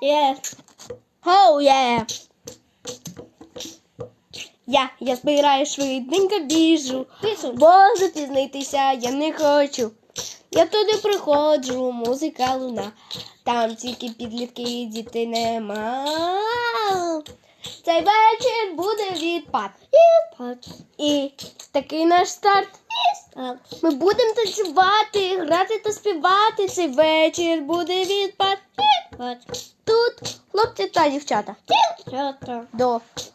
Є. Оу, є! Я, я збираю швиденько біжу, бо запізнитися я не хочу. Я туди приходжу, музика луна. Там тільки підлітки і діти нема. Цей вечір буде відпад. Пат. І такий наш старт. Ми будемо танцювати, грати та співати. Цей вечір буде відпад. Тут хлопці та дівчата. Чата.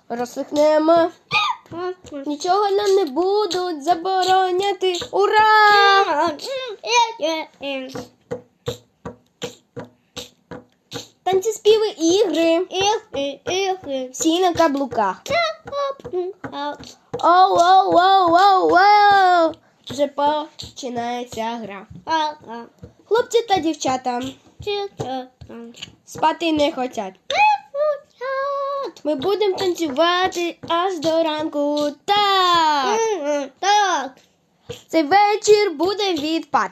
Дорослих нема. Нічого нам не будуть забороняти. Ура! Танці співи ігри. Ігри. Ігри. Всі на каблуках. Оу, оу, оу, оу, оу. Вже починається гра. Хлопці та дівчата Чата. Спати не хочуть. Ми будемо танцювати аж до ранку. Так! Так. Цей вечір буде відпад.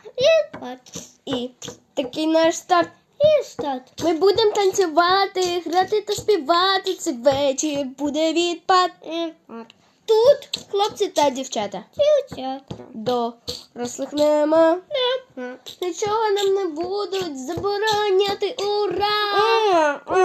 Пат. І такий наш старт. І стат. Ми будемо танцювати, грати та співати. Цей вечір буде відпад. І пат. Тут хлопці та дівчата. Дівчата. Дорослих нема. Нічого нам не будуть забороняти. Ура! Ура!